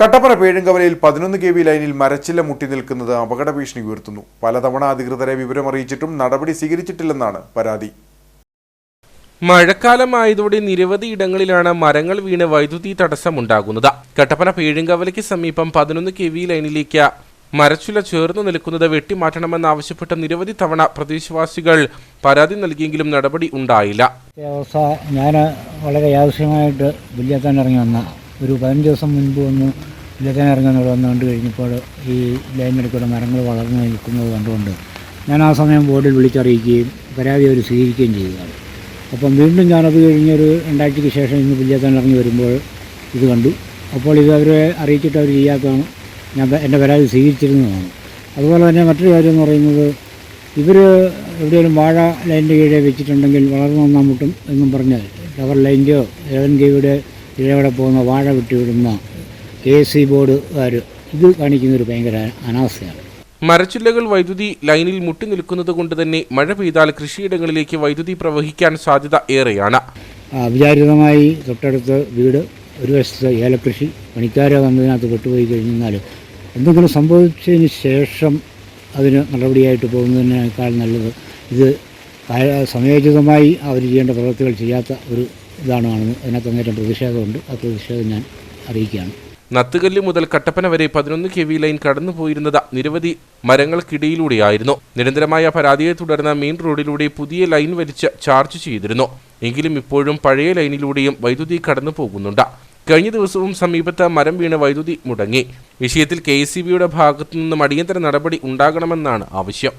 കട്ടപ്പന പേഴുങ്കവലയിൽ പതിനൊന്ന് K V ലൈനിൽ മരച്ചില്ല മുട്ടി നിൽക്കുന്നത് അപകട ഭീഷണി ഉയർത്തുന്നു. പലതവണ അധികൃതരെ വിവരമറിയിച്ചിട്ടും നടപടി സ്വീകരിച്ചിട്ടില്ലെന്നാണ് പരാതി. മഴക്കാലമായതോടെ നിരവധി ഇടങ്ങളിലാണ് മരങ്ങൾ വീണ് വൈദ്യുതി തടസ്സമുണ്ടാകുന്നത്. കട്ടപ്പന പേഴുങ്കവലയ്ക്ക് സമീപം പതിനൊന്ന് കെ വി ലൈനിലേക്ക് മരച്ചുല ചേർന്ന് നിൽക്കുന്നത് വെട്ടിമാറ്റണമെന്നാവശ്യപ്പെട്ട നിരവധി തവണ പ്രദേശവാസികൾ പരാതി നൽകിയെങ്കിലും നടപടി ഉണ്ടായില്ല. ഞാൻ വളരെ യാദൃശ്യമായിട്ട് വില്യത്താൻ ഇറങ്ങി വന്ന ഒരു പതിനഞ്ച് ദിവസം മുൻപ് ഒന്ന് ഇതൊക്കെ ഇറങ്ങി വന്നവിടെ വന്ന് കണ്ടു കഴിഞ്ഞപ്പോൾ ഈ ലൈനിടയ്ക്കൂടെ മരങ്ങൾ വളർന്നു നിൽക്കുന്നത് കണ്ടുകൊണ്ട് ഞാൻ ആ സമയം ബോർഡിൽ വിളിച്ചറിയിക്കുകയും പരാതി അവർ സ്വീകരിക്കുകയും ചെയ്തതാണ്. അപ്പം വീണ്ടും ഞാനത് കഴിഞ്ഞൊരു രണ്ടാഴ്ചയ്ക്ക് ശേഷം ഇന്ന് വില്യത്താൻ ഇറങ്ങി വരുമ്പോൾ ഇത് കണ്ടു. അപ്പോൾ ഇത് അവരെ അറിയിച്ചിട്ട് അവർ ചെയ്യാത്തതാണ്. ഞാൻ എന്റെ പരാതി സ്വീകരിച്ചിരുന്നതാണ്. അതുപോലെ തന്നെ മറ്റൊരു കാര്യം എന്ന് പറയുന്നത് ഇവർ എവിടെയെങ്കിലും വാഴ ലൈനിന്റെ കീഴെ വെച്ചിട്ടുണ്ടെങ്കിൽ വളർന്നു വന്നാൽ മുട്ടും എന്നും പറഞ്ഞ് ടവർ ലൈന്റെയോ ഏതെങ്കിലും കെയുടെ ഇഴവിടെ പോകുന്ന വാഴ വിട്ടുവിടുന്ന എ സി ബോർഡുകാർ ഇത് കാണിക്കുന്നൊരു ഭയങ്കര അനാസ്ഥയാണ്. മരച്ചില്ലകൾ വൈദ്യുതി ലൈനിൽ മുട്ടി നിൽക്കുന്നത് കൊണ്ട് തന്നെ മഴ പെയ്താൽ കൃഷിയിടങ്ങളിലേക്ക് വൈദ്യുതി പ്രവഹിക്കാൻ സാധ്യത ഏറെയാണ്. അവിചാരിതമായി തൊട്ടടുത്ത് വീട് ഒരു വശത്ത് ഏലക്കൃഷി പണിക്കാരെ വന്നതിനകത്ത് പെട്ടുപോയി കഴിഞ്ഞാൽ എന്തെങ്കിലും സംഭവിച്ചതിന് ശേഷം അതിന് നടപടിയായിട്ട് പോകുന്നതിനേക്കാൾ നല്ലത് ഇത് സമയോചിതമായി അവർ ചെയ്യേണ്ട പ്രവൃത്തികൾ ചെയ്യാത്ത ഒരു ഇതാണ് കാണുന്നത്. അതിനകത്ത് അങ്ങേറ്റം പ്രതിഷേധമുണ്ട്. ആ പ്രതിഷേധം ഞാൻ അറിയിക്കുകയാണ്. നത്തുകല്ല് മുതൽ കട്ടപ്പന വരെ പതിനൊന്ന് കെ വി ലൈൻ കടന്നുപോയിരുന്നത് നിരവധി മരങ്ങൾക്കിടയിലൂടെയായിരുന്നു. നിരന്തരമായ പരാതിയെ തുടർന്ന് മെയിൻ റോഡിലൂടെ പുതിയ ലൈൻ വലിച്ച് ചാർജ് ചെയ്തിരുന്നു. എങ്കിലും ഇപ്പോഴും പഴയ ലൈനിലൂടെയും വൈദ്യുതി കടന്നു പോകുന്നുണ്ട് കഴിഞ്ഞ ദിവസവും സമീപത്ത് മരം വീണ് വൈദ്യുതി മുടങ്ങി. വിഷയത്തിൽ കെ ഭാഗത്തു നിന്നും അടിയന്തര നടപടി ഉണ്ടാകണമെന്നാണ് ആവശ്യം.